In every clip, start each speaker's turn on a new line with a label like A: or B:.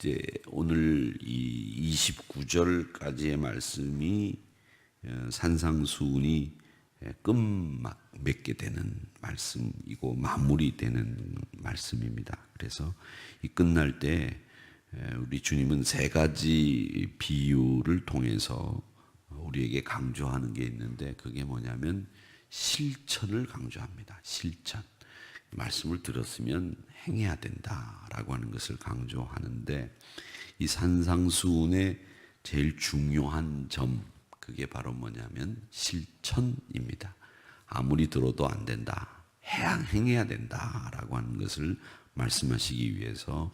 A: 이제 오늘 이 29절까지의 말씀이 어, 산상수훈이 끝막 맺게 되는 말씀이고 마무리되는 말씀입니다. 그래서 이 끝날 때 에, 우리 주님은 세 가지 비유를 통해서 우리에게 강조하는 게 있는데 그게 뭐냐면 실천을 강조합니다. 실천. 말씀을 들었으면 행해야 된다라고 하는 것을 강조하는데 이 산상수훈의 제일 중요한 점 그게 바로 뭐냐면 실천입니다. 아무리 들어도 안 된다. 해야 행해야 된다라고 하는 것을 말씀하시기 위해서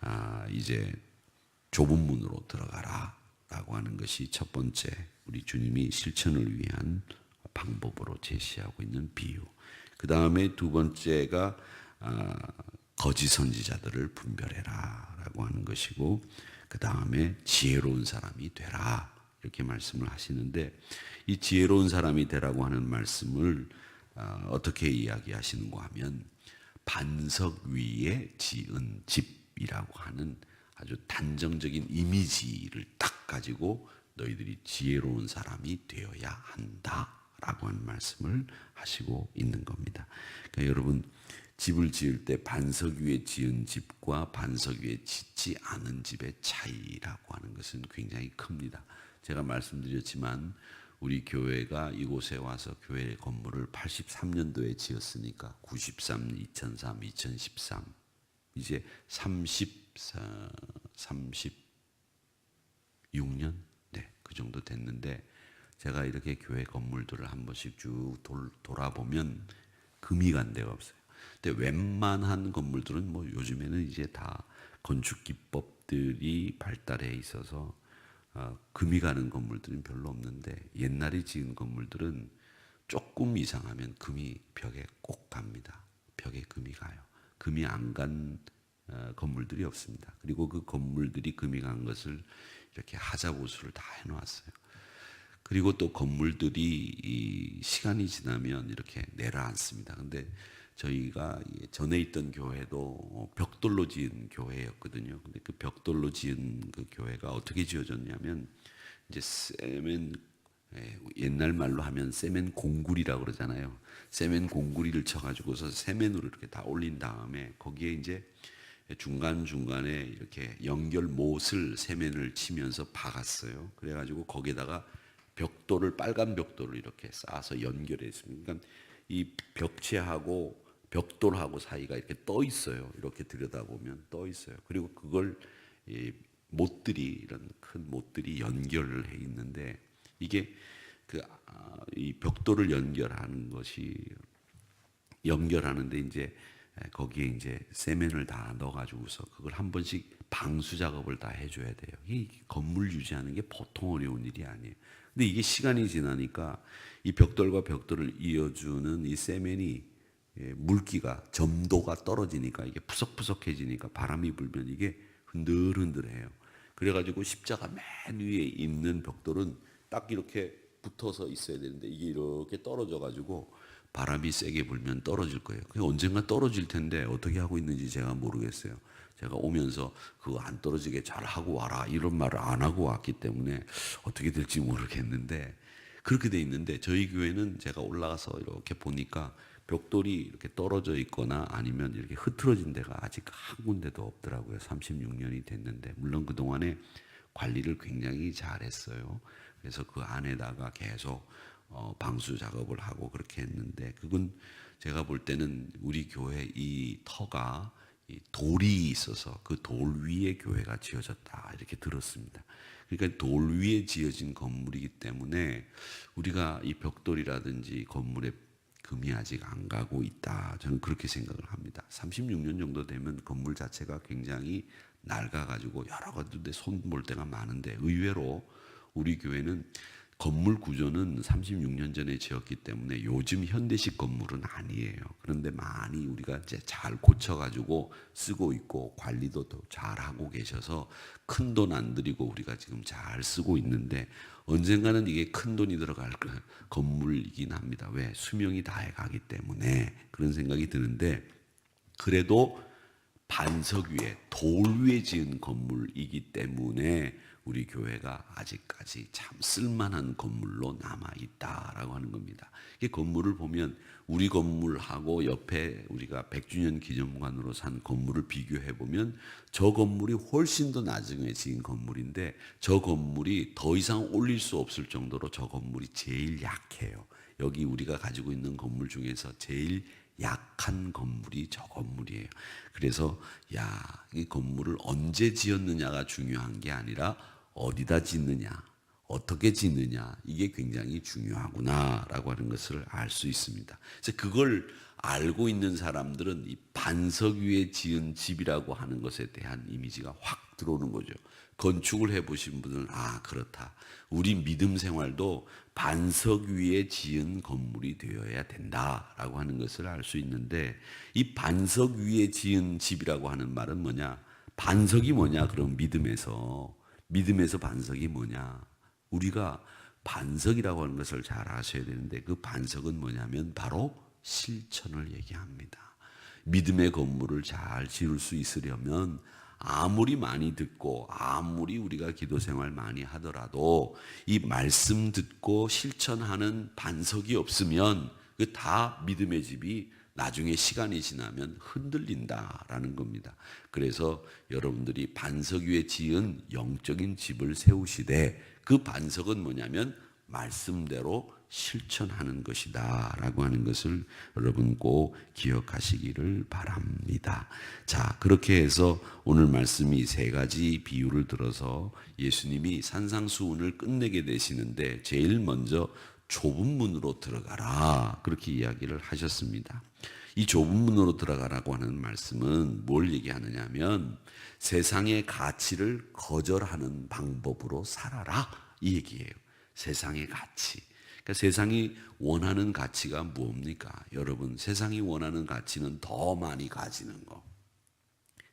A: 아, 이제 좁은 문으로 들어가라라고 하는 것이 첫 번째 우리 주님이 실천을 위한 방법으로 제시하고 있는 비유. 그 다음에 두 번째가 아, 거짓 선지자들을 분별해라라고 하는 것이고 그 다음에 지혜로운 사람이 되라. 이렇게 말씀을 하시는데 이 지혜로운 사람이 되라고 하는 말씀을 아, 어떻게 이야기하시는가 하면 반석 위에 지은 집이라고 하는 아주 단정적인 이미지를 딱 가지고 너희들이 지혜로운 사람이 되어야 한다 라고 하는 말씀을 하시고 있는 겁니다. 그러니까 여러분 집을 지을 때 반석 위에 지은 집과 반석 위에 짓지 않은 집의 차이라고 하는 것은 굉장히 큽니다. 제가 말씀드렸지만 우리 교회가 이곳에 와서 교회 건물을 83년도에 지었으니까 93, 2003, 2013 이제 30, 36년 네, 그 정도 됐는데 제가 이렇게 교회 건물들을 한 번씩 쭉 돌, 돌아보면 금이 간 데가 없어요. 근데 웬만한 건물들은 뭐 요즘에는 이제 다 건축 기법들이 발달해 있어서 어, 금이 가는 건물들은 별로 없는데 옛날에 지은 건물들은 조금 이상하면 금이 벽에 꼭 갑니다. 벽에 금이 가요. 금이 안간 어, 건물들이 없습니다. 그리고 그 건물들이 금이 간 것을 이렇게 하자보수를 다 해놓았어요. 그리고 또 건물들이 시간이 지나면 이렇게 내려앉습니다. 근데 저희가 전에 있던 교회도 벽돌로 지은 교회였거든요. 근데 그 벽돌로 지은 그 교회가 어떻게 지어졌냐면 이제 세멘 예, 옛날 말로 하면 세멘 공구리라고 그러잖아요. 세멘 공구리를 쳐가지고서 세멘으로 이렇게 다 올린 다음에 거기에 이제 중간 중간에 이렇게 연결 못을 세면을 치면서 박았어요. 그래가지고 거기다가 벽돌을 빨간 벽돌을 이렇게 쌓아서 연결했습니다. 그러니까 이 벽체하고 벽돌하고 사이가 이렇게 떠 있어요. 이렇게 들여다보면 떠 있어요. 그리고 그걸 이 못들이 이런 큰 못들이 연결을 해 있는데 이게 그 이 벽돌을 연결하는 것이 연결하는데 이제 거기에 이제 세면을 다 넣어가지고서 그걸 한 번씩 방수 작업을 다 해줘야 돼요. 이 건물 유지하는 게 보통 어려운 일이 아니에요. 근데 이게 시간이 지나니까 이 벽돌과 벽돌을 이어주는 이 세면이 예, 물기가 점도가 떨어지니까 이게 푸석푸석해지니까 바람이 불면 이게 흔들흔들해요. 그래가지고 십자가 맨 위에 있는 벽돌은 딱 이렇게 붙어서 있어야 되는데 이게 이렇게 떨어져가지고 바람이 세게 불면 떨어질 거예요. 그 언젠가 떨어질 텐데 어떻게 하고 있는지 제가 모르겠어요. 제가 오면서 그거 안 떨어지게 잘 하고 와라 이런 말을 안 하고 왔기 때문에 어떻게 될지 모르겠는데 그렇게 돼 있는데 저희 교회는 제가 올라가서 이렇게 보니까 벽돌이 이렇게 떨어져 있거나 아니면 이렇게 흐트러진 데가 아직 한 군데도 없더라고요. 36년이 됐는데 물론 그 동안에 관리를 굉장히 잘했어요. 그래서 그 안에다가 계속 어, 방수 작업을 하고 그렇게 했는데 그건 제가 볼 때는 우리 교회 이 터가 이 돌이 있어서 그 돌 위에 교회가 지어졌다 이렇게 들었습니다. 그러니까 돌 위에 지어진 건물이기 때문에 우리가 이 벽돌이라든지 건물에 금이 아직 안 가고 있다. 저는 그렇게 생각을 합니다. 36년 정도 되면 건물 자체가 굉장히 낡아가지고 여러 가지 손볼 때가 많은데 의외로 우리 교회는 건물 구조는 36년 전에 지었기 때문에 요즘 현대식 건물은 아니에요. 그런데 많이 우리가 이제 잘 고쳐가지고 쓰고 있고 관리도 더잘 하고 계셔서 큰 돈 안 들이고 우리가 지금 잘 쓰고 있는데 언젠가는 이게 큰 돈이 들어갈 건물이긴 합니다. 왜? 수명이 다해 가기 때문에 그런 생각이 드는데 그래도 반석 위에 돌 위에 지은 건물이기 때문에 우리 교회가 아직까지 참 쓸만한 건물로 남아 있다라고 하는 겁니다. 이 건물을 보면 우리 건물하고 옆에 우리가 100주년 기념관으로 산 건물을 비교해 보면 저 건물이 훨씬 더 나중에 지은 건물인데 저 건물이 더 이상 올릴 수 없을 정도로 저 건물이 제일 약해요. 여기 우리가 가지고 있는 건물 중에서 제일 약한 건물이 저 건물이에요. 그래서 야, 이 건물을 언제 지었느냐가 중요한 게 아니라 어디다 짓느냐, 어떻게 짓느냐 이게 굉장히 중요하구나라고 하는 것을 알 수 있습니다. 그래서 그걸 알고 있는 사람들은 이 반석 위에 지은 집이라고 하는 것에 대한 이미지가 확 들어오는 거죠. 건축을 해보신 분들은 아 그렇다. 우리 믿음 생활도 반석 위에 지은 건물이 되어야 된다라고 하는 것을 알 수 있는데 이 반석 위에 지은 집이라고 하는 말은 뭐냐? 반석이 뭐냐? 그럼 믿음에서 믿음에서 반석이 뭐냐? 우리가 반석이라고 하는 것을 잘 아셔야 되는데 그 반석은 뭐냐면 바로 실천을 얘기합니다. 믿음의 건물을 잘 지을 수 있으려면 아무리 많이 듣고 아무리 우리가 기도 생활 많이 하더라도 이 말씀 듣고 실천하는 반석이 없으면 그 다 믿음의 집이 나중에 시간이 지나면 흔들린다라는 겁니다. 그래서 여러분들이 반석 위에 지은 영적인 집을 세우시되 그 반석은 뭐냐면 말씀대로 실천하는 것이다 라고 하는 것을 여러분 꼭 기억하시기를 바랍니다. 자, 그렇게 해서 오늘 말씀이 세 가지 비유를 들어서 예수님이 산상수훈을 끝내게 되시는데 제일 먼저 좁은 문으로 들어가라. 그렇게 이야기를 하셨습니다. 이 좁은 문으로 들어가라고 하는 말씀은 뭘 얘기하느냐 면 세상의 가치를 거절하는 방법으로 살아라. 이 얘기예요. 세상의 가치. 그러니까 세상이 원하는 가치가 뭡니까? 여러분, 세상이 원하는 가치는 더 많이 가지는 거.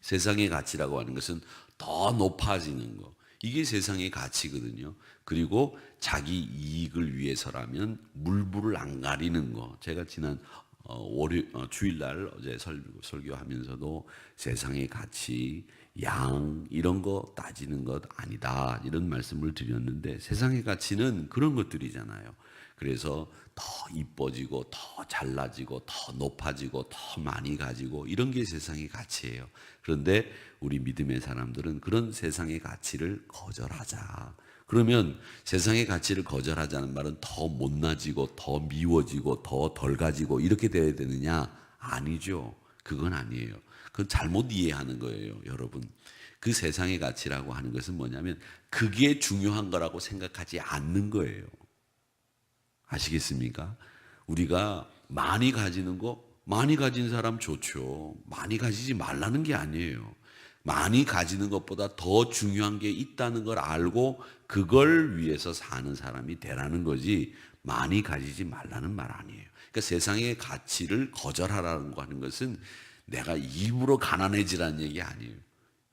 A: 세상의 가치라고 하는 것은 더 높아지는 거. 이게 세상의 가치거든요. 그리고 자기 이익을 위해서라면 물불을 안 가리는 거. 제가 지난 어, 월요 어, 주일날 어제 설, 설교하면서도 세상의 가치, 양 이런 거 따지는 것 아니다 이런 말씀을 드렸는데 세상의 가치는 그런 것들이잖아요. 그래서 더 이뻐지고 더 잘나지고 더 높아지고 더 많이 가지고 이런 게 세상의 가치예요. 그런데 우리 믿음의 사람들은 그런 세상의 가치를 거절하자. 그러면 세상의 가치를 거절하자는 말은 더 못나지고 더 미워지고 더 덜 가지고 이렇게 돼야 되느냐? 아니죠. 그건 아니에요. 그건 잘못 이해하는 거예요, 여러분. 그 세상의 가치라고 하는 것은 뭐냐면 그게 중요한 거라고 생각하지 않는 거예요. 아시겠습니까? 우리가 많이 가지는 거 많이 가진 사람 좋죠. 많이 가지지 말라는 게 아니에요. 많이 가지는 것보다 더 중요한 게 있다는 걸 알고 그걸 위해서 사는 사람이 되라는 거지 많이 가지지 말라는 말 아니에요. 그러니까 세상의 가치를 거절하라는 거 하는 것은 내가 일부러 가난해지라는 얘기 아니에요.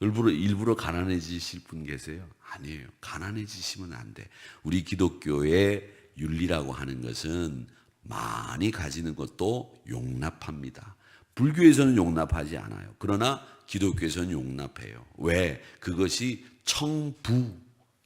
A: 일부러 일부러 가난해지실 분 계세요? 아니에요. 가난해지시면 안 돼. 우리 기독교의 윤리라고 하는 것은 많이 가지는 것도 용납합니다. 불교에서는 용납하지 않아요. 그러나 기독교에서는 용납해요. 왜? 그것이 청부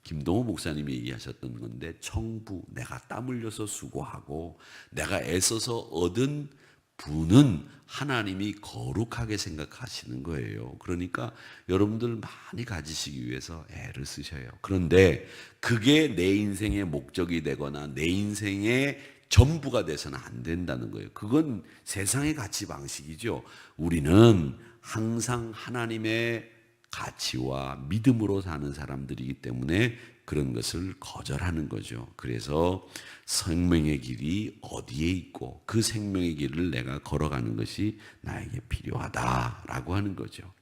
A: 김동호 목사님이 얘기하셨던 건데 청부 내가 땀 흘려서 수고하고 내가 애써서 얻은 부는 하나님이 거룩하게 생각하시는 거예요. 그러니까 여러분들 많이 가지시기 위해서 애를 쓰셔요. 그런데 그게 내 인생의 목적이 되거나 내 인생의 전부가 돼서는 안 된다는 거예요. 그건 세상의 가치 방식이죠. 우리는 항상 하나님의 가치와 믿음으로 사는 사람들이기 때문에 그런 것을 거절하는 거죠. 그래서 생명의 길이 어디에 있고 그 생명의 길을 내가 걸어가는 것이 나에게 필요하다라고 하는 거죠.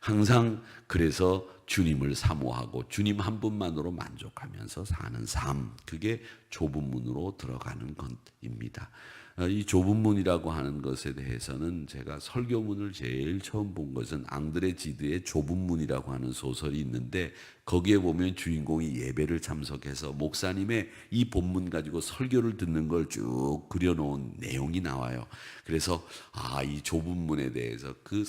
A: 항상 그래서 주님을 사모하고 주님 한 분만으로 만족하면서 사는 삶, 그게 좁은 문으로 들어가는 것입니다. 어, 이 좁은 문이라고 하는 것에 대해서는 제가 설교문을 제일 처음 본 것은 앙드레 지드의 좁은 문이라고 하는 소설이 있는데 거기에 보면 주인공이 예배를 참석해서 목사님의 이 본문 가지고 설교를 듣는 걸 쭉 그려놓은 내용이 나와요. 그래서 아, 이 좁은 문에 대해서 그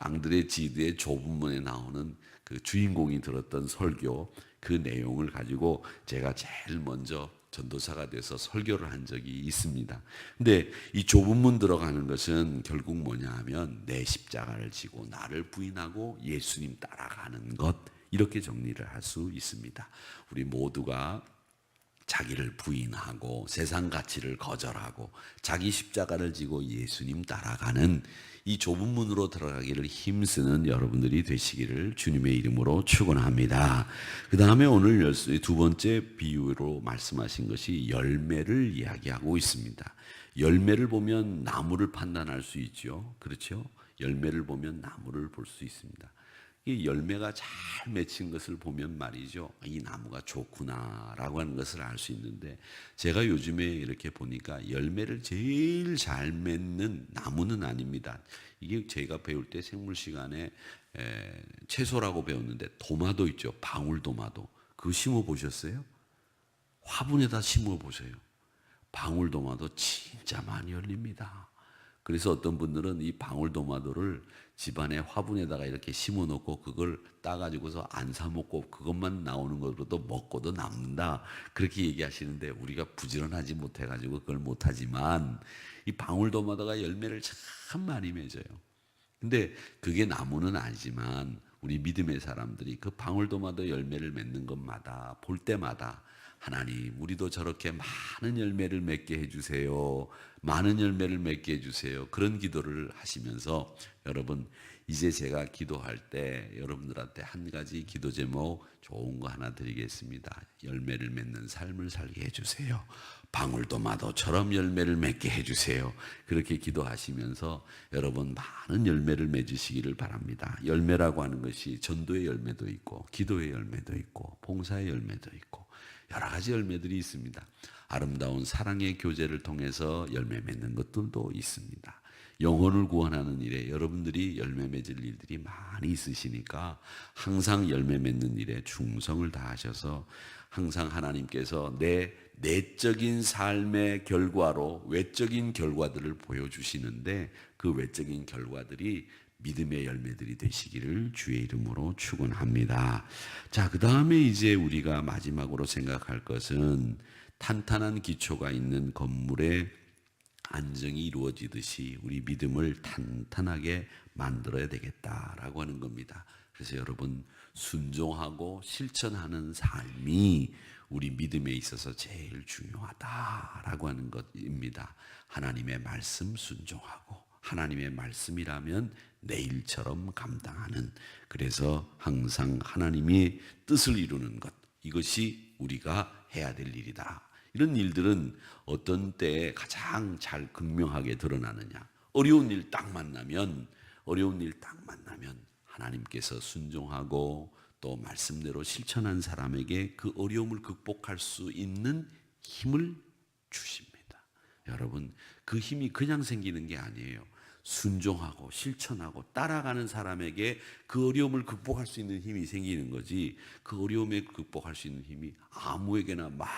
A: 앙드레 지드의 좁은 문에 나오는 그 주인공이 들었던 설교 그 내용을 가지고 제가 제일 먼저 전도사가 돼서 설교를 한 적이 있습니다. 근데 이 좁은 문 들어가는 것은 결국 뭐냐 하면 내 십자가를 지고 나를 부인하고 예수님 따라가는 것 이렇게 정리를 할 수 있습니다. 우리 모두가 자기를 부인하고 세상 가치를 거절하고 자기 십자가를 지고 예수님 따라가는 이 좁은 문으로 들어가기를 힘쓰는 여러분들이 되시기를 주님의 이름으로 축원합니다. 그 다음에 오늘 열- 두 번째 비유로 말씀하신 것이 열매를 이야기하고 있습니다. 열매를 보면 나무를 판단할 수 있죠. 그렇죠? 열매를 보면 나무를 볼 수 있습니다. 이 열매가 잘 맺힌 것을 보면 말이죠. 이 나무가 좋구나라고 하는 것을 알 수 있는데 제가 요즘에 이렇게 보니까 열매를 제일 잘 맺는 나무는 아닙니다. 이게 제가 배울 때 생물 시간에 에, 채소라고 배웠는데 도마도 있죠. 방울 도마도. 그거 심어 보셨어요? 화분에다 심어 보세요. 방울 도마도 진짜 많이 열립니다. 그래서 어떤 분들은 이 방울도마도를 집안에 화분에다가 이렇게 심어 놓고 그걸 따 가지고서 안 사 먹고 그것만 나오는 것으로도 먹고도 남는다. 그렇게 얘기하시는데 우리가 부지런하지 못해 가지고 그걸 못 하지만 이 방울도마도가 열매를 참 많이 맺어요. 근데 그게 나무는 아니지만 우리 믿음의 사람들이 그 방울도마도 열매를 맺는 것마다 볼 때마다 하나님 우리도 저렇게 많은 열매를 맺게 해주세요. 많은 열매를 맺게 해주세요. 그런 기도를 하시면서 여러분 이제 제가 기도할 때 여러분들한테 한 가지 기도 제목 좋은 거 하나 드리겠습니다. 열매를 맺는 삶을 살게 해주세요. 방울도 마도처럼 열매를 맺게 해주세요. 그렇게 기도하시면서 여러분 많은 열매를 맺으시기를 바랍니다. 열매라고 하는 것이 전도의 열매도 있고, 기도의 열매도 있고, 봉사의 열매도 있고, 여러 가지 열매들이 있습니다. 아름다운 사랑의 교제를 통해서 열매 맺는 것들도 있습니다. 영혼을 구원하는 일에 여러분들이 열매 맺을 일들이 많이 있으시니까 항상 열매 맺는 일에 충성을 다하셔서 항상 하나님께서 내 내적인 삶의 결과로 외적인 결과들을 보여주시는데 그 외적인 결과들이 믿음의 열매들이 되시기를 주의 이름으로 축원합니다. 자, 그 다음에 이제 우리가 마지막으로 생각할 것은 탄탄한 기초가 있는 건물에 안정이 이루어지듯이 우리 믿음을 탄탄하게 만들어야 되겠다라고 하는 겁니다. 그래서 여러분 순종하고 실천하는 삶이 우리 믿음에 있어서 제일 중요하다라고 하는 것입니다. 하나님의 말씀 순종하고 하나님의 말씀이라면 내일처럼 감당하는 그래서 항상 하나님이 뜻을 이루는 것 이것이 우리가 해야 될 일이다. 이런 일들은 어떤 때에 가장 잘 극명하게 드러나느냐. 어려운 일 딱 만나면 어려운 일 딱 만나면 하나님께서 순종하고 또 말씀대로 실천한 사람에게 그 어려움을 극복할 수 있는 힘을 주십니다. 여러분, 그 힘이 그냥 생기는 게 아니에요. 순종하고 실천하고 따라가는 사람에게 그 어려움을 극복할 수 있는 힘이 생기는 거지 그 어려움에 극복할 수 있는 힘이 아무에게나 막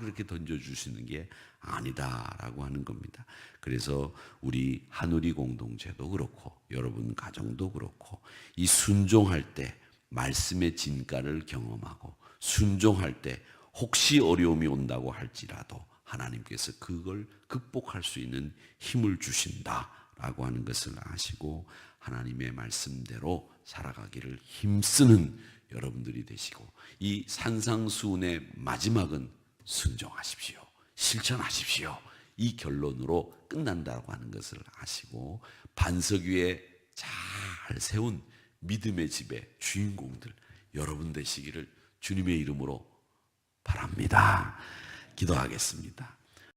A: 그렇게 던져주시는 게 아니다라고 하는 겁니다. 그래서 우리 하누리 공동체도 그렇고 여러분 가정도 그렇고 이 순종할 때 말씀의 진가를 경험하고 순종할 때 혹시 어려움이 온다고 할지라도 하나님께서 그걸 극복할 수 있는 힘을 주신다 라고 하는 것을 아시고 하나님의 말씀대로 살아가기를 힘쓰는 여러분들이 되시고 이 산상수훈의 마지막은 순종하십시오. 실천하십시오. 이 결론으로 끝난다고 하는 것을 아시고 반석 위에 잘 세운 믿음의 집의 주인공들 여러분 되시기를 주님의 이름으로 바랍니다. 기도하겠습니다.